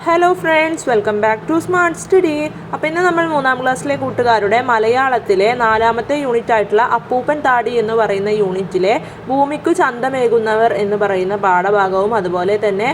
Hello friends welcome back to smart study അപ്പോൾ ഇന്ന് നമ്മൾ മൂന്നാം ക്ലാസ്സിലെ കൂട്ടുകാരുടെ മലയാളത്തിലെ നാലാമത്തെ യൂണിറ്റ് ആയിട്ടുള്ള അപ്പൂപ്പൻ താടി എന്ന് പറയുന്ന യൂണിറ്റിലെ ഭൂമിക്കു ചന്തമേകുന്നവർ എന്ന് പറയുന്ന പാഠഭാഗവും അതുപോലെ തന്നെ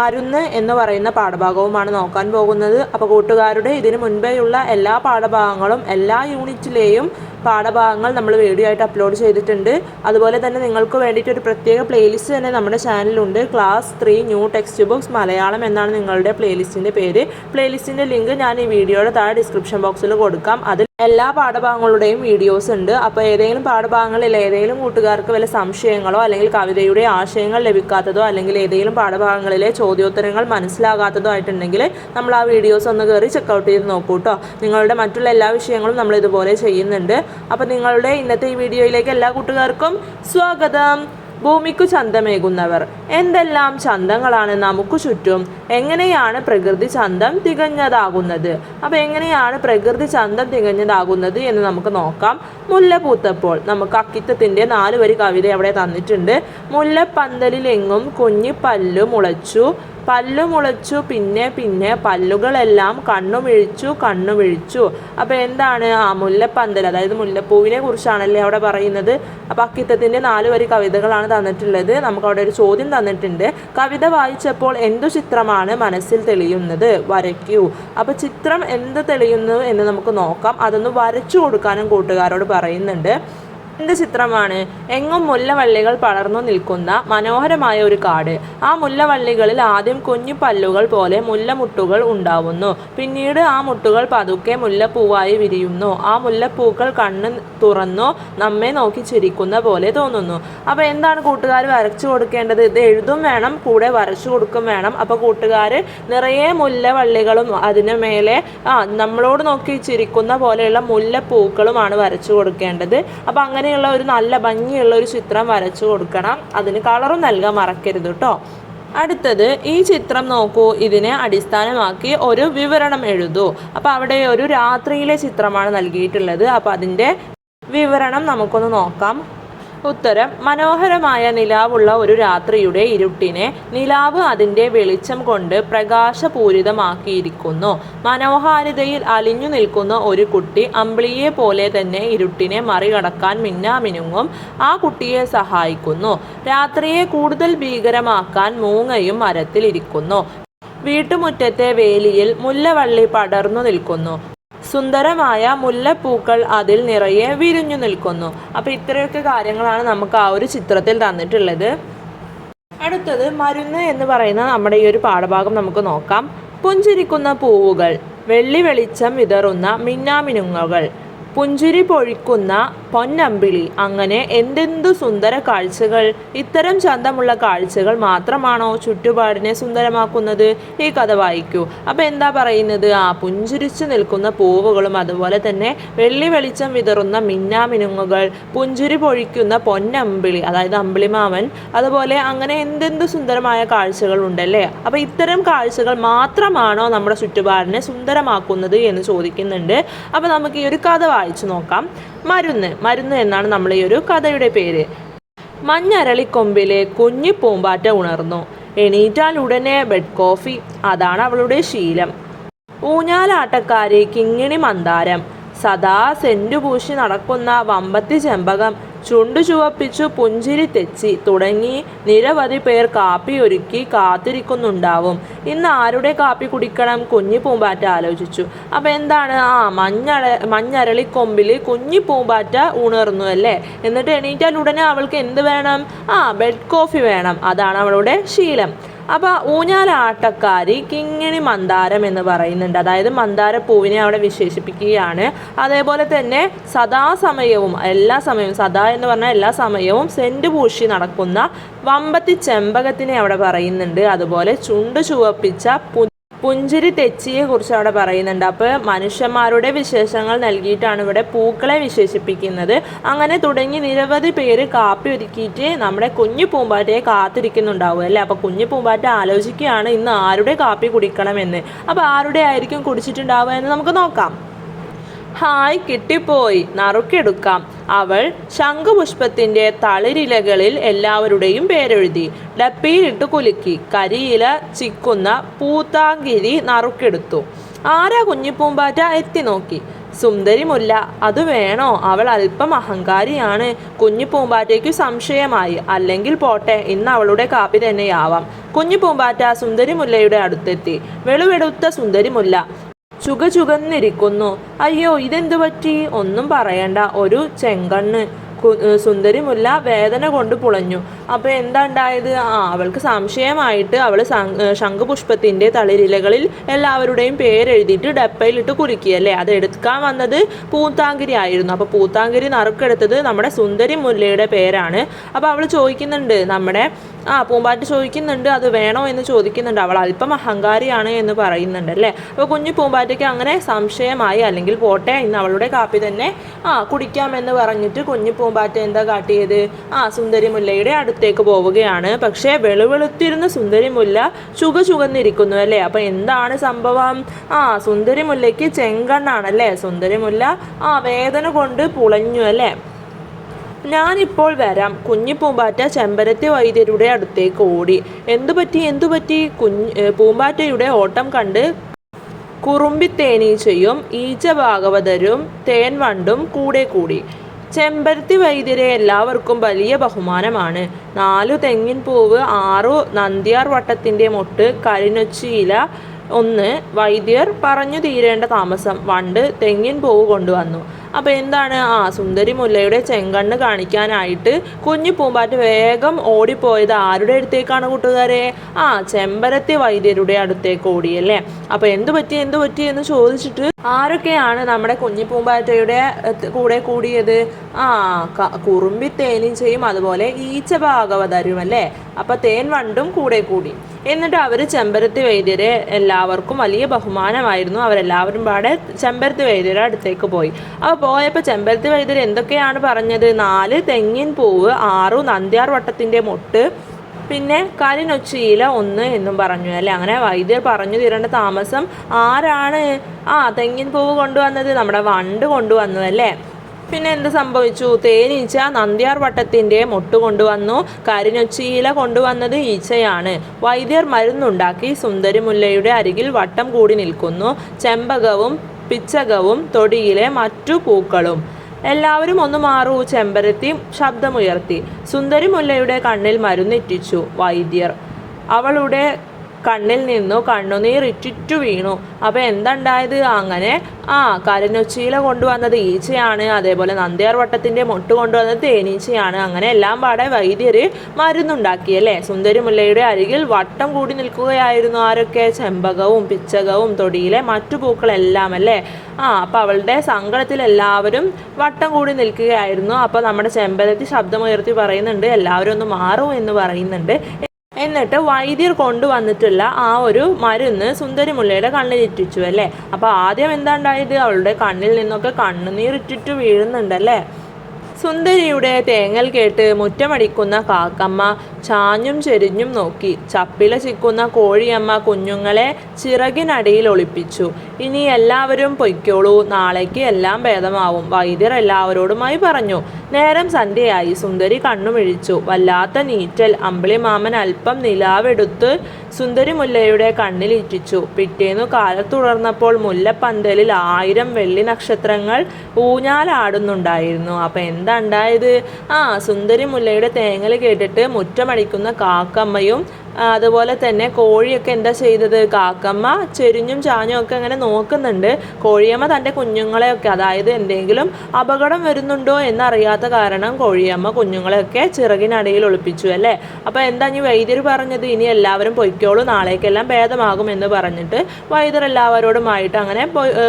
മരുന്ന് എന്ന് പറയുന്ന പാഠഭാഗവുമാണ് നോക്കാൻ പോകുന്നത്. അപ്പോൾ കൂട്ടുകാരുടെ ഇതിനു മുൻപേയുള്ള എല്ലാ പാഠഭാഗങ്ങളും എല്ലാ യൂണിറ്റിലെയും പാഠഭാഗങ്ങൾ നമ്മൾ വീഡിയോ ആയിട്ട് അപ്ലോഡ് ചെയ്തിട്ടുണ്ട്. അതുപോലെ തന്നെ നിങ്ങൾക്ക് വേണ്ടിയിട്ട് ഒരു പ്രത്യേക പ്ലേലിസ്റ്റ് തന്നെ നമ്മുടെ ചാനലിലുണ്ട് class three new text books Malayalam എന്നാണ് നിങ്ങളുടെ പ്ലേലിസ്റ്റിന്റെ പേര്. പ്ലേലിസ്റ്റിന്റെ ലിങ്ക് ഞാൻ ഈ വീഡിയോയുടെ താഴെ ഡിസ്ക്രിപ്ഷൻ ബോക്സിൽ കൊടുക്കാം. അതിൽ എല്ലാ പാഠഭാഗങ്ങളുടെയും വീഡിയോസ് ഉണ്ട്. അപ്പോൾ ഏതെങ്കിലും പാഠഭാഗങ്ങളിൽ ഏതെങ്കിലും കൂട്ടുകാർക്ക് വല്ല സംശയങ്ങളോ അല്ലെങ്കിൽ കവിതയുടെ ആശയങ്ങൾ ലഭിക്കാത്തതോ അല്ലെങ്കിൽ ഏതെങ്കിലും പാഠഭാഗങ്ങളിലെ ചോദ്യോത്തരങ്ങൾ മനസ്സിലാകാത്തതോ ആയിട്ടുണ്ടെങ്കിൽ നമ്മൾ ആ വീഡിയോസ് ഒന്ന് കയറി ചെക്കൗട്ട് ചെയ്ത് നോക്കൂ കേട്ടോ നിങ്ങളുടെ മറ്റുള്ള എല്ലാ വിഷയങ്ങളും നമ്മൾ ഇതുപോലെ ചെയ്യുന്നുണ്ട്. അപ്പോൾ നിങ്ങളുടെ ഇന്നത്തെ ഈ വീഡിയോയിലേക്ക് എല്ലാ കൂട്ടുകാർക്കും സ്വാഗതം. ഭൂമിക്കു ചന്തമേകുന്നവർ എന്തെല്ലാം ചന്തങ്ങളാണ് നമുക്ക് ചുറ്റും? എങ്ങനെയാണ് പ്രകൃതി ചന്തം തികഞ്ഞതാകുന്നത്? അപ്പോൾ എങ്ങനെയാണ് പ്രകൃതി ചന്തം തികഞ്ഞതാകുന്നത് എന്ന് നമുക്ക് നോക്കാം. മുല്ല പൂത്തപ്പോൾ നമുക്ക് അക്കിത്തത്തിന്റെ നാല് വരി കവിത അവിടെ തന്നിട്ടുണ്ട്. മുല്ലപ്പന്തലിലെങ്ങും കുഞ്ഞിപ്പല്ലു മുളച്ചു പല്ലു മുളച്ചു പിന്നെ പിന്നെ പല്ലുകളെല്ലാം കണ്ണുമിഴിച്ചു കണ്ണുമിഴിച്ചു അപ്പോൾ എന്താണ് ആ മുല്ലപ്പന്തൽ? അതായത് മുല്ലപ്പൂവിനെ കുറിച്ചാണല്ലേ അവിടെ പറയുന്നത്. അപ്പോൾ അക്കിത്തത്തിന്റെ നാല് വരി കവിതകളാണ് തന്നിട്ടുള്ളത്. നമുക്ക് അവിടെ ഒരു ചോദ്യം തന്നിട്ടുണ്ട്. കവിത വായിച്ചപ്പോൾ എന്തു ചിത്രമാണ് മനസ്സിൽ തെളിയുന്നത്? വരയ്ക്കൂ. അപ്പോൾ ചിത്രം എന്ത് തെളിയുന്നു എന്ന് നമുക്ക് നോക്കാം. അതൊന്ന് വരച്ചു കൊടുക്കാനും കൂട്ടുകാരോട് പറയുന്നുണ്ട്. എന്ത് ചിത്രമാണ്? എങ്ങും മുല്ലവള്ളികൾ പടർന്നു നിൽക്കുന്ന മനോഹരമായ ഒരു കാട്. ആ മുല്ലവള്ളികളിൽ ആദ്യം കുഞ്ഞു പല്ലുകൾ പോലെ മുല്ലമുട്ടുകൾ ഉണ്ടാവുന്നു. പിന്നീട് ആ മുട്ടുകൾ പതുക്കെ മുല്ലപ്പൂവായി വിരിയുന്നു. ആ മുല്ലപ്പൂക്കൾ കണ്ണ് തുറന്നു നമ്മെ നോക്കി ചിരിക്കുന്ന പോലെ തോന്നുന്നു. അപ്പോൾ എന്താണ് കൂട്ടുകാർ വരച്ചു കൊടുക്കേണ്ടത്? ഇത് എഴുതും വേണം കൂടെ വരച്ചു കൊടുക്കും വേണം. അപ്പോൾ കൂട്ടുകാർ നിറയെ മുല്ലവള്ളികളും അതിന് മേലെ ആ നമ്മളോട് നോക്കി ചിരിക്കുന്ന പോലെയുള്ള മുല്ലപ്പൂക്കളുമാണ് വരച്ചു കൊടുക്കേണ്ടത്. അപ്പോൾ അങ്ങനെയുള്ള ഒരു നല്ല ഭംഗിയുള്ള ഒരു ചിത്രം വരച്ചു കൊടുക്കണം. അതിന് കളറും നൽകാൻ മറക്കരുത് കേട്ടോ അടുത്തത് ഈ ചിത്രം നോക്കൂ. ഇതിനെ അടിസ്ഥാനമാക്കി ഒരു വിവരണം എഴുതൂ. അപ്പോൾ അവിടെ ഒരു രാത്രിയിലെ ചിത്രമാണ് നൽകിയിട്ടുള്ളത്. അപ്പോൾ അതിന്റെ വിവരണം നമുക്കൊന്ന് നോക്കാം. ഉത്തരം മനോഹരമായ നിലാവുള്ള ഒരു രാത്രിയുടെ ഇരുട്ടിനെ നിലാവ് അതിന്റെ വെളിച്ചം കൊണ്ട് പ്രകാശപൂരിതമാക്കിയിരിക്കുന്നു. മനോഹാരിതയിൽ അലിഞ്ഞു നിൽക്കുന്ന ഒരു കുട്ടി അമ്പിളിയെ പോലെ തന്നെ ഇരുട്ടിനെ മറികടക്കാൻ മിന്നാമിനുങ്ങും ആ കുട്ടിയെ സഹായിക്കുന്നു. രാത്രിയെ കൂടുതൽ ഭീകരമാക്കാൻ മൂങ്ങയും മരത്തിലിരിക്കുന്നു. വീട്ടുമുറ്റത്തെ വേലിയിൽ മുല്ലവള്ളി പടർന്നു നിൽക്കുന്നു. സുന്ദരമായ മുല്ലപ്പൂക്കൾ അതിൽ നിറയെ വിരിഞ്ഞു നിൽക്കുന്നു. അപ്പോൾ ഇത്രയൊക്കെ കാര്യങ്ങളാണ് നമുക്ക് ആ ഒരു ചിത്രത്തിൽ തന്നിട്ടുള്ളത്. അടുത്തത് മരുന്ന് എന്ന് പറയുന്ന നമ്മുടെ ഈ ഒരു പാഠഭാഗം നമുക്ക് നോക്കാം. പുഞ്ചിരിക്കുന്ന പൂവുകൾ വെള്ളി വെളിച്ചം വിതറുന്ന മിന്നാമിനുങ്ങകൾ പുഞ്ചിരി പൊഴിക്കുന്ന പൊന്നമ്പിളി. അങ്ങനെ എന്തെന്തു സുന്ദര കാഴ്ചകൾ. ഇത്തരം ചന്തമുള്ള കാഴ്ചകൾ മാത്രമാണോ ചുറ്റുപാടിനെ സുന്ദരമാക്കുന്നത്? ഈ കഥ വായിക്കൂ. അപ്പോൾ എന്താ പറയുന്നത്? ആ പുഞ്ചിരിച്ചു നിൽക്കുന്ന പൂവുകളും അതുപോലെ തന്നെ വെള്ളി വെളിച്ചം വിതറുന്ന മിന്നാമിനുങ്ങുകൾ പുഞ്ചിരി പൊഴിക്കുന്ന പൊന്നമ്പിളി അതായത് അമ്പിളിമാമൻ അതുപോലെ അങ്ങനെ എന്തെന്ത് സുന്ദരമായ കാഴ്ചകൾ ഉണ്ടല്ലേ? അപ്പോൾ ഇത്തരം കാഴ്ചകൾ മാത്രമാണോ നമ്മുടെ ചുറ്റുപാടിനെ സുന്ദരമാക്കുന്നത് എന്ന് ചോദിക്കുന്നുണ്ട്. അപ്പോൾ നമുക്ക് ഈ ഒരു കഥ വായിച്ചു നോക്കാം. മരുന്ന് മരുന്ന് എന്നാണ് നമ്മൾ ഈ ഒരു കഥയുടെ പേര്. മഞ്ഞരളിക്കൊമ്പിലെ കുഞ്ഞു പൂമ്പാറ്റ ഉണർന്നു. എണീറ്റാൽ ഉടനെ ബെഡ് കോഫി അതാണ് അവളുടെ ശീലം. ഊഞ്ഞാലാട്ടക്കാരി കിങ്ങിണി മന്ദാരം. സദാ സെന്റു പൂശി നടക്കുന്ന വമ്പത്തി ചെമ്പകം ചുണ്ടു ചുവപ്പിച്ചു പുഞ്ചിരി തെച്ചി തുടങ്ങി നിരവധി പേർ കാപ്പി ഒരുക്കി കാത്തിരിക്കുന്നുണ്ടാവും. ഇന്ന് ആരുടെ കാപ്പി കുടിക്കണം? കുഞ്ഞി പൂമ്പാറ്റ ആലോചിച്ചു. അപ്പം എന്താണ്? ആ മഞ്ഞള മഞ്ഞരളിക്കൊമ്പിൽ കുഞ്ഞി പൂമ്പാറ്റ ഉണർന്നു അല്ലേ? എന്നിട്ട് എണീറ്റാൽ ഉടനെ അവൾക്ക് എന്ത് വേണം? ആ ബെഡ് കോഫി വേണം. അതാണ് അവളുടെ ശീലം. അപ്പോൾ ഊഞ്ഞാലാട്ടക്കാരി കിങ്ങിണി മന്ദാരം എന്ന് പറയുന്നുണ്ട്. അതായത് മന്ദാര പൂവിനെ അവിടെ വിശേഷിപ്പിക്കുകയാണ്. അതേപോലെ തന്നെ സദാസമയവും എല്ലാ സമയവും സദാ എന്ന് പറഞ്ഞാൽ എല്ലാ സമയവും സെന്റ് പൂശി നടക്കുന്ന വമ്പത്തി ചെമ്പകത്തിനെ അവിടെ പറയുന്നുണ്ട്. അതുപോലെ ചുണ്ട് ചുവപ്പിച്ച പുഞ്ചിരി തെച്ചിയെ കുറിച്ച് അവിടെ പറയുന്നുണ്ട്. അപ്പോൾ മനുഷ്യന്മാരുടെ വിശേഷങ്ങൾ നൽകിയിട്ടാണ് ഇവിടെ പൂക്കളെ വിശേഷിപ്പിക്കുന്നത്. അങ്ങനെ തുടങ്ങി നിരവധി പേര് കാപ്പി ഒരുക്കിയിട്ട് നമ്മുടെ കുഞ്ഞു പൂമ്പാറ്റയെ കാത്തിരിക്കുന്നുണ്ടാവും അല്ലേ? അപ്പോൾ കുഞ്ഞു പൂമ്പാറ്റ ആലോചിക്കുകയാണ് ഇന്ന് ആരുടെ കാപ്പി കുടിക്കണമെന്ന്? അപ്പോൾ ആരുടെ ആയിരിക്കും കുടിച്ചിട്ടുണ്ടാവുക എന്ന് നമുക്ക് നോക്കാം. ഹായ് കിട്ടിപ്പോയി. നറുക്കെടുക്കാം. അവൾ ശംഖുപുഷ്പത്തിന്റെ തളിരിലകളിൽ എല്ലാവരുടെയും പേരെഴുതി. ഡപ്പിയിലിട്ട് കുലുക്കി. കരിയില ചിക്കുന്ന പൂത്താങ്കിരി നറുക്കെടുത്തു. ആരാ കുഞ്ഞിപ്പൂമ്പാറ്റ? എത്തി നോക്കി. സുന്ദരിമുല്ല അത് വേണോ? അവൾ അല്പം അഹങ്കാരിയാണ്. കുഞ്ഞു പൂമ്പാറ്റയ്ക്കു സംശയമായി. അല്ലെങ്കിൽ പോട്ടെ ഇന്ന് അവളുടെ കാപ്പി തന്നെയാവാം. കുഞ്ഞു പൂമ്പാറ്റ സുന്ദരിമുല്ലയുടെ അടുത്തെത്തി. വെളുവെടുത്ത സുന്ദരിമുല്ല ചുക ചുകന്നിരിക്കുന്നു അയ്യോ ഇതെന്തു പറ്റി? ഒന്നും പറയണ്ട. ഒരു ചെങ്കണ്ണ് സുന്ദരിമുല്ല വേദന കൊണ്ട് പുളഞ്ഞു. അപ്പോൾ എന്താ ഉണ്ടായത്? ആ അവൾക്ക് സംശയമായിട്ട് അവൾ ശംഖുപുഷ്പത്തിന്റെ തളിരിലകളിൽ എല്ലാവരുടെയും പേരെഴുതിയിട്ട് ഡപ്പയിലിട്ട് കുലുക്കിയല്ലേ അത് എടുക്കാൻ വന്നത് പൂത്താങ്കിരി ആയിരുന്നു. അപ്പോൾ പൂത്താങ്കിരി നറുക്കെടുത്തത് നമ്മുടെ സുന്ദരി മുല്ലയുടെ പേരാണ്. അപ്പോൾ അവൾ ചോദിക്കുന്നുണ്ട് നമ്മുടെ ആ പൂമ്പാറ്റ ചോദിക്കുന്നുണ്ട് അത് വേണോ എന്ന് ചോദിക്കുന്നുണ്ട്. അവൾ അല്പം അഹങ്കാരിയാണ് എന്ന് പറയുന്നുണ്ട് അല്ലേ? അപ്പോൾ കുഞ്ഞു പൂമ്പാറ്റയ്ക്ക് അങ്ങനെ സംശയമായി അല്ലെങ്കിൽ പോട്ടെ ഇന്ന് അവളുടെ കാപ്പി തന്നെ ആ കുടിക്കാമെന്ന് പറഞ്ഞിട്ട് കുഞ്ഞു പൂമ്പാറ്റ എന്താ കാട്ടിയത്? ആ സുന്ദരി മുല്ലയുടെ അടുത്തേക്ക് പോവുകയാണ്. പക്ഷേ വെളുവെളുത്തിരുന്ന സുന്ദരിമുല്ല ചുക ചുകന്നിരിക്കുന്നു അല്ലേ? അപ്പോൾ എന്താണ് സംഭവം? ആ സുന്ദരിമുല്ലയ്ക്ക് ചെങ്കണ്ണാണല്ലേ? സുന്ദരി മുല്ല ആ വേദന കൊണ്ട് പുളഞ്ഞു അല്ലേ? ഞാനിപ്പോൾ വരാം. കുഞ്ഞു പൂമ്പാറ്റ ചെമ്പരത്തി വൈദ്യരുടെ അടുത്തേക്ക് ഓടി. എന്തുപറ്റി എന്തുപറ്റി എന്തു പറ്റി? കുഞ്ഞ് പൂമ്പാറ്റയുടെ ഓട്ടം കണ്ട് കുറുമ്പിത്തേനീച്ചയും ഈച്ച ഭാഗവതരും തേൻവണ്ടും കൂടെ കൂടി. ചെമ്പരത്തി വൈദ്യരെ എല്ലാവർക്കും വലിയ ബഹുമാനമാണ്. നാലു തെങ്ങിൻ പൂവ് ആറു നന്ദിയാർ വട്ടത്തിന്റെ മൊട്ട് കരിനൊച്ചിയില ഒന്ന് വൈദ്യർ പറഞ്ഞു തീരേണ്ട താമസം. വണ്ട് തെങ്ങിൻ പൂവ് കൊണ്ടുവന്നു. അപ്പോൾ എന്താണ്? ആ സുന്ദരി മുല്ലയുടെ ചെങ്കണ്ണ് കാണിക്കാനായിട്ട് കുഞ്ഞു പൂമ്പാറ്റ് വേഗം ഓടിപ്പോയത് ആരുടെ അടുത്തേക്കാണ് കൂട്ടുകാരെ? ആ ചെമ്പരത്തി വൈദ്യരുടെ അടുത്തേക്ക് ഓടിയല്ലേ അപ്പോൾ എന്തു പറ്റി എന്തു പറ്റി എന്ന് ചോദിച്ചിട്ട് ആരൊക്കെയാണ് നമ്മുടെ കുഞ്ഞു പൂമ്പാറ്റയുടെ കൂടെ കൂടിയത്? ആ കുറുമ്പി തേനീച്ചയും അതുപോലെ ഈച്ച ഭാഗവതരും അല്ലേ? അപ്പോൾ തേൻ വണ്ടും കൂടെ കൂടി. എന്നിട്ട് അവർ ചെമ്പരത്തി വൈദ്യരെ എല്ലാവർക്കും വലിയ ബഹുമാനമായിരുന്നു. അവരെല്ലാവരും പാടെ ചെമ്പരത്തി വൈദ്യരുടെ അടുത്തേക്ക് പോയി. അപ്പോൾ പോയപ്പോൾ ചെമ്പരത്തി വൈദ്യർ എന്തൊക്കെയാണ് പറഞ്ഞത്? നാല് തെങ്ങിൻ പൂവ് ആറു നന്ദ്യാർ വട്ടത്തിന്റെ മൊട്ട് പിന്നെ കരിനൊച്ചിയില ഒന്ന് എന്നും പറഞ്ഞു. അല്ലേ? അങ്ങനെ വൈദ്യർ പറഞ്ഞു തീരേണ്ട താമസം ആരാണ്? ആ തെങ്ങിൻ പൂവ് കൊണ്ടുവന്നത് നമ്മുടെ വണ്ട് കൊണ്ടുവന്നു അല്ലേ? പിന്നെ എന്ത് സംഭവിച്ചു? തേനീച്ച നന്ദ്യാർ വട്ടത്തിന്റെ മൊട്ട് കൊണ്ടുവന്നു. കരിനൊച്ചിയില കൊണ്ടുവന്നത് ഈച്ചയാണ്. വൈദ്യർ മരുന്നുണ്ടാക്കി സുന്ദരിമുല്ലയുടെ അരികിൽ വട്ടം കൂടി നിൽക്കുന്നു. ചെമ്പകവും പിച്ചകവും തൊടിയിലെ മറ്റു പൂക്കളും. എല്ലാവരും ഒന്ന് മാറൂ. ചെമ്പരത്തി ശബ്ദമുയർത്തി. സുന്ദരിമുല്ലയുടെ കണ്ണിൽ മരുന്നിറ്റിച്ചു വൈദ്യർ. അവളുടെ കണ്ണിൽ നിന്നു കണ്ണുനീർ ഇറ്റിറ്റു വീണു. അപ്പോൾ എന്തുണ്ടായത്? അങ്ങനെ ആ കരിനൊച്ചിയില കൊണ്ടുവന്നത് ഈച്ചയാണ്. അതേപോലെ നന്ദ്യാർ വട്ടത്തിന്റെ മുട്ട് കൊണ്ടുവന്നത് തേനീച്ചയാണ്. അങ്ങനെ എല്ലാം പാടെ വൈദ്യർ മരുന്നുണ്ടാക്കി അല്ലേ? സുന്ദരിമുല്ലയുടെ അരികിൽ വട്ടം കൂടി നിൽക്കുകയായിരുന്നു ആരൊക്കെ? ചെമ്പകവും പിച്ചകവും തൊടിയിലെ മറ്റു പൂക്കളെല്ലാം അല്ലേ? ആ അപ്പോൾ അവളുടെ സങ്കടത്തിൽ എല്ലാവരും വട്ടം കൂടി നിൽക്കുകയായിരുന്നു. അപ്പോൾ നമ്മുടെ ചെമ്പരത്തി ശബ്ദമുയർത്തി പറയുന്നുണ്ട് എല്ലാവരും ഒന്ന് മാറും എന്ന് പറയുന്നുണ്ട്. എന്നിട്ട് വൈദ്യർ കൊണ്ടുവന്നിട്ടുള്ള ആ ഒരു മരുന്ന് സുന്ദരിമുല്ലയുടെ കണ്ണിൽ ഇറ്റിച്ചു അല്ലേ? അപ്പോൾ ആദ്യം എന്താ ഉണ്ടായത് അവളുടെ കണ്ണിൽ നിന്നൊക്കെ കണ്ണുനീർ ഇറ്റിട്ട് വീഴുന്നുണ്ടല്ലേ സുന്ദരിയുടെ തേങ്ങൽ കേട്ട് മുറ്റമടിക്കുന്ന കാക്കമ്മ ചാഞ്ഞും ചെരിഞ്ഞും നോക്കി. ചപ്പില ചിക്കുന്ന കോഴിയമ്മ കുഞ്ഞുങ്ങളെ ചിറകിനടിയിൽ ഒളിപ്പിച്ചു. ഇനി എല്ലാവരും പൊയ്ക്കോളൂ. നാളേക്ക് എല്ലാം ഭേദമാവും വൈദ്യർ എല്ലാവരോടുമായി പറഞ്ഞു. നേരം സന്ധ്യയായി. സുന്ദരി കണ്ണുമിഴിച്ചു. വല്ലാത്ത നീറ്റൽ അമ്പിളിമാമൻ അല്പം നിലാവെടുത്ത് സുന്ദരി മുല്ലയുടെ കണ്ണിൽ ഇറ്റിച്ചു. പിറ്റേന്നു കാലത്തുടർന്നപ്പോൾ മുല്ലപ്പന്തലിൽ ആയിരം വെള്ളി നക്ഷത്രങ്ങൾ ഊഞ്ഞാലാടുന്നുണ്ടായിരുന്നു. അപ്പം എന്താ ഉണ്ടായത്? ആ സുന്ദരി മുല്ലയുടെ തേങ്ങൽ കേട്ടിട്ട് മുറ്റമടിക്കുന്ന കാക്കമ്മയും അതുപോലെ തന്നെ കോഴിയൊക്കെ എന്താ ചെയ്തത്? കാക്കമ്മ ചെരിഞ്ഞും ചാഞ്ഞും ഒക്കെ അങ്ങനെ നോക്കുന്നുണ്ട്. കോഴിയമ്മ തന്റെ കുഞ്ഞുങ്ങളെയൊക്കെ അതായത് എന്തെങ്കിലും അപകടം വരുന്നുണ്ടോ എന്നറിയാത്ത കാരണം കോഴിയമ്മ കുഞ്ഞുങ്ങളെയൊക്കെ ചിറകിനടിയിൽ ഒളിപ്പിച്ചു അല്ലേ? അപ്പോൾ എന്താ ഇനി വൈദ്യർ പറഞ്ഞത്? ഇനി എല്ലാവരും പൊയ്ക്കോളൂ നാളേക്കെല്ലാം ഭേദമാകും എന്ന് പറഞ്ഞിട്ട് വൈദ്യർ എല്ലാവരോടുമായിട്ട് അങ്ങനെ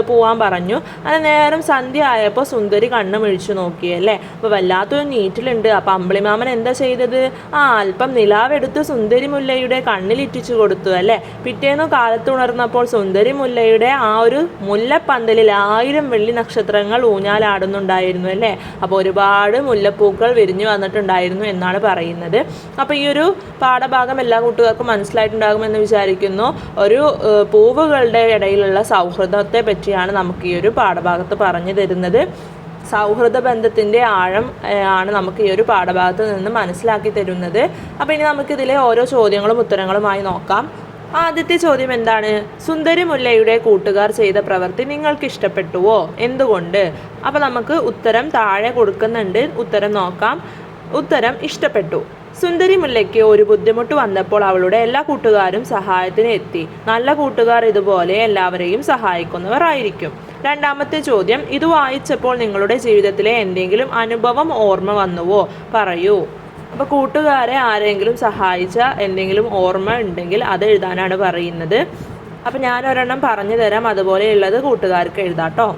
പോവാൻ പറഞ്ഞു. അങ്ങനെ നേരം സന്ധ്യ ആയപ്പോൾ സുന്ദരി കണ്ണ് മിഴിച്ചു നോക്കിയല്ലേ അപ്പോൾ വല്ലാത്തൊരു നീറ്റിലുണ്ട്. അപ്പോൾ അമ്പിളിമാമൻ എന്താ ചെയ്തത്? ആ അല്പം നിലാവെടുത്ത് സുന്ദരി മുല്ലയുടെ മുല്ലയുടെ കണ്ണിലിറ്റിച്ചു കൊടുത്തു അല്ലേ? പിറ്റേന്നു കാലത്തുണർന്നപ്പോൾ സുന്ദരി മുല്ലയുടെ ആ ഒരു മുല്ലപ്പന്തലിൽ ആയിരം വെള്ളി നക്ഷത്രങ്ങൾ ഊഞ്ഞാലാടുന്നുണ്ടായിരുന്നു അല്ലേ? അപ്പോൾ ഒരുപാട് മുല്ലപ്പൂക്കൾ വിരിഞ്ഞു വന്നിട്ടുണ്ടായിരുന്നു എന്നാണ് പറയുന്നത്. അപ്പോൾ ഈ ഒരു പാഠഭാഗം എല്ലാ കൂട്ടുകാർക്കും മനസ്സിലായിട്ടുണ്ടാകുമെന്ന് വിചാരിക്കുന്നു. ഒരു പൂവുകളുടെ ഇടയിലുള്ള സൗഹൃദത്തെ പറ്റിയാണ് നമുക്ക് ഈ ഒരു പാഠഭാഗത്ത് പറഞ്ഞു തരുന്നത്. സൗഹൃദ ബന്ധത്തിന്റെ ആഴം ആണ് നമുക്ക് ഈ ഒരു പാഠഭാഗത്ത് നിന്ന് മനസ്സിലാക്കി തരുന്നത്. അപ്പോൾ ഇനി നമുക്കിതിലെ ഓരോ ചോദ്യങ്ങളും ഉത്തരങ്ങളുമായി നോക്കാം. ആദ്യത്തെ ചോദ്യം എന്താണ്? സുന്ദരി മുല്ലയുടെ കൂട്ടുകാർ ചെയ്ത പ്രവൃത്തി നിങ്ങൾക്ക് ഇഷ്ടപ്പെട്ടുവോ എന്തുകൊണ്ട്? അപ്പോൾ നമുക്ക് ഉത്തരം താഴെ കൊടുക്കുന്നുണ്ട്. ഉത്തരം നോക്കാം. ഉത്തരം ഇഷ്ടപ്പെട്ടു. സുന്ദരി മുല്ലയ്ക്ക് ഒരു ബുദ്ധിമുട്ട് വന്നപ്പോൾ അവളുടെ എല്ലാ കൂട്ടുകാരും സഹായത്തിന് എത്തി. നല്ല കൂട്ടുകാർ ഇതുപോലെ എല്ലാവരെയും സഹായിക്കുന്നവർ ആയിരിക്കും രണ്ടാമത്തെ ചോദ്യം ഇത് വായിച്ചപ്പോൾ നിങ്ങളുടെ ജീവിതത്തിലെ എന്തെങ്കിലും അനുഭവം ഓർമ്മ വന്നുവോ? പറയൂ. അപ്പോൾ കൂട്ടുകാരെ ആരെങ്കിലും സഹായിച്ച എന്തെങ്കിലും ഓർമ്മ ഉണ്ടെങ്കിൽ അത് എഴുതാനാണ് പറയുന്നത്. അപ്പോൾ ഞാൻ ഒരെണ്ണം പറഞ്ഞു തരാം. അതുപോലെയുള്ളത് കൂട്ടുകാർക്ക് എഴുതാട്ടോ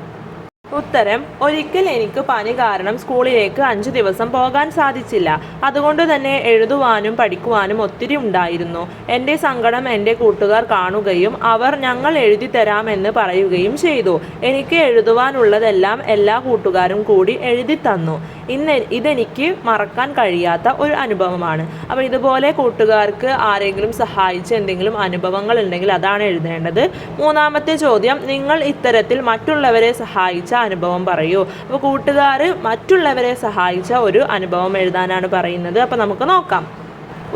ഉത്തരം ഒരിക്കൽ എനിക്ക് പനി കാരണം സ്കൂളിലേക്ക് അഞ്ച് ദിവസം പോകാൻ സാധിച്ചില്ല. അതുകൊണ്ട് തന്നെ എഴുതുവാനും പഠിക്കുവാനും ഒത്തിരി ഉണ്ടായിരുന്നു. എന്റെ സങ്കടം എന്റെ കൂട്ടുകാർ കാണുകയും അവർ ഞങ്ങൾ എഴുതി തരാമെന്ന് പറയുകയും ചെയ്തു. എനിക്ക് എഴുതുവാനുള്ളതെല്ലാം എല്ലാ കൂട്ടുകാരും കൂടി എഴുതി തന്നു ഇന്ന് ഇതെനിക്ക് മറക്കാൻ കഴിയാത്ത ഒരു അനുഭവമാണ്. അപ്പോൾ ഇതുപോലെ കൂട്ടുകാർക്ക് ആരെങ്കിലും സഹായിച്ച എന്തെങ്കിലും അനുഭവങ്ങൾ ഉണ്ടെങ്കിൽ അതാണ് എഴുതേണ്ടത്. മൂന്നാമത്തെ ചോദ്യം നിങ്ങൾ ഇത്തരത്തിൽ മറ്റുള്ളവരെ സഹായിച്ച അനുഭവം പറയൂ. അപ്പോൾ കൂട്ടുകാർ മറ്റുള്ളവരെ സഹായിച്ച ഒരു അനുഭവം എഴുതാനാണ് പറയുന്നത്. അപ്പോൾ നമുക്ക് നോക്കാം.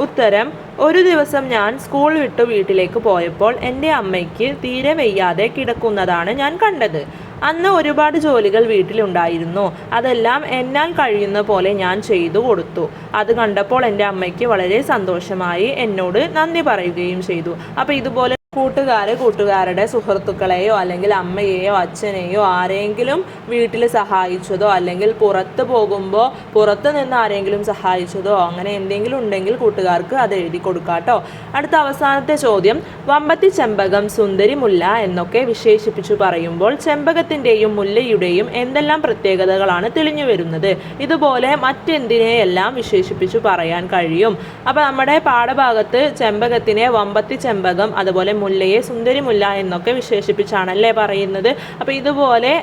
ഉത്തരം ഒരു ദിവസം ഞാൻ സ്കൂൾ വിട്ടു വീട്ടിലേക്ക് പോയപ്പോൾ എന്റെ അമ്മയ്ക്ക് തീരെ വെയ്യാതെ കിടക്കുന്നതാണ് ഞാൻ കണ്ടത്. അന്ന് ഒരുപാട് ജോലികൾ വീട്ടിലുണ്ടായിരുന്നു. അതെല്ലാം എന്നാൽ കഴിയുന്ന പോലെ ഞാൻ ചെയ്തു കൊടുത്തു. അത് കണ്ടപ്പോൾ എന്റെ അമ്മയ്ക്ക് വളരെ സന്തോഷമായി എന്നോട് നന്ദി പറയുകയും ചെയ്തു. അപ്പോൾ ഇതുപോലെ കൂട്ടുകാര് കൂട്ടുകാരുടെ സുഹൃത്തുക്കളെയോ അല്ലെങ്കിൽ അമ്മയെയോ അച്ഛനെയോ ആരെങ്കിലും വീട്ടിൽ സഹായിച്ചതോ അല്ലെങ്കിൽ പുറത്ത് പോകുമ്പോൾ പുറത്ത് നിന്ന് ആരെങ്കിലും സഹായിച്ചതോ അങ്ങനെ എന്തെങ്കിലും ഉണ്ടെങ്കിൽ കൂട്ടുകാർക്ക് അത് എഴുതി കൊടുക്കാട്ടോ അടുത്ത അവസാനത്തെ ചോദ്യം. വമ്പത്തി ചെമ്പകം സുന്ദരി മുല്ല എന്നൊക്കെ വിശേഷിപ്പിച്ചു പറയുമ്പോൾ ചെമ്പകത്തിന്റെയും മുല്ലയുടെയും എന്തെല്ലാം പ്രത്യേകതകളാണ് തെളിഞ്ഞു വരുന്നത്? ഇതുപോലെ മറ്റെന്തിനെയെല്ലാം വിശേഷിപ്പിച്ചു പറയാൻ കഴിയും? അപ്പോൾ നമ്മുടെ പാഠഭാഗത്ത് ചെമ്പകത്തിനെ വമ്പത്തി ചെമ്പകം അതുപോലെ മുല്ലയെ സുന്ദരി മുല്ല എന്നൊക്കെ വിശേഷിപ്പിച്ചാണല്ലേ പറയുന്നത്. അപ്പോൾ ഇതുപോലെ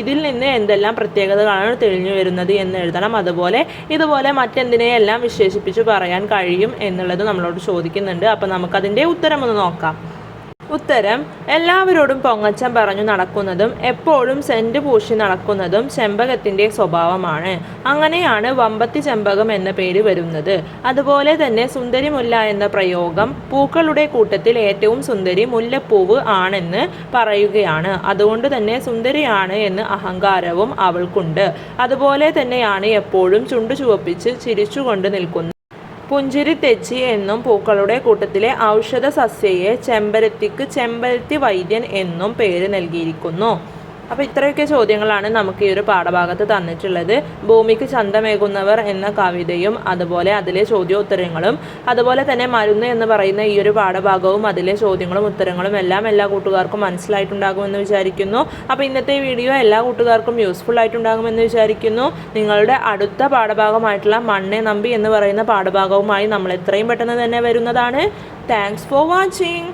ഇതിൽ നിന്ന് എന്തെല്ലാം പ്രത്യേകതകളാണ് തെളിഞ്ഞു വരുന്നത് എന്ന് എഴുതണം. അതുപോലെ ഇതുപോലെ മറ്റെന്തിനെയെല്ലാം വിശേഷിപ്പിച്ച് പറയാൻ കഴിയും എന്നുള്ളത് നമ്മളോട് ചോദിക്കുന്നുണ്ട്. അപ്പോൾ നമുക്കതിന്റെ ഉത്തരം ഒന്ന് നോക്കാം. ഉത്തരം എല്ലാവരോടും പൊങ്ങച്ചം പറഞ്ഞു നടക്കുന്നതും എപ്പോഴും സെന്റ് പൂശി നടക്കുന്നതും ചെമ്പകത്തിന്റെ സ്വഭാവമാണ്. അങ്ങനെയാണ് വമ്പത്തി ചെമ്പകം എന്ന പേര് വരുന്നത്. അതുപോലെ തന്നെ സുന്ദരി മുല്ല എന്ന പ്രയോഗം പൂക്കളുടെ കൂട്ടത്തിൽ ഏറ്റവും സുന്ദരി മുല്ലപ്പൂവ് ആണെന്ന് പറയുകയാണ്. അതുകൊണ്ട് തന്നെ സുന്ദരിയാണ് എന്ന് അഹങ്കാരവും അവൾക്കുണ്ട്. അതുപോലെ തന്നെയാണ് എപ്പോഴും ചുണ്ടു ചുവപ്പിച്ച് ചിരിച്ചുകൊണ്ട് നിൽക്കുന്നത് പുഞ്ചിരി തെച്ചി എന്നും പൂക്കളുടെ കൂട്ടത്തിലെ ഔഷധ സസ്യയെ ചെമ്പരത്തിക്ക് ചെമ്പരത്തി വൈദ്യൻ എന്നും പേര് നൽകിയിരിക്കുന്നു. അപ്പോൾ ഇത്രയൊക്കെ ചോദ്യങ്ങളാണ് നമുക്ക് ഈ ഒരു പാഠഭാഗത്ത് തന്നിട്ടുള്ളത്. ഭൂമിക്ക് ചന്തമേകുന്നവർ എന്ന കവിതയും അതുപോലെ അതിലെ ചോദ്യോത്തരങ്ങളും അതുപോലെ തന്നെ മരുന്ന് എന്ന് പറയുന്ന ഈ ഒരു പാഠഭാഗവും അതിലെ ചോദ്യങ്ങളും ഉത്തരങ്ങളും എല്ലാം എല്ലാ കൂട്ടുകാർക്കും മനസ്സിലായിട്ടുണ്ടാകുമെന്ന് വിചാരിക്കുന്നു. അപ്പോൾ ഇന്നത്തെ വീഡിയോ എല്ലാ കൂട്ടുകാർക്കും യൂസ്ഫുൾ ആയിട്ടുണ്ടാകുമെന്ന് വിചാരിക്കുന്നു. നിങ്ങളുടെ അടുത്ത പാഠഭാഗമായിട്ടുള്ള മണ്ണെ നമ്പി എന്ന് പറയുന്ന പാഠഭാഗവുമായി നമ്മൾ എത്രയും പെട്ടെന്ന് തന്നെ വരുന്നതാണ്. Thanks for watching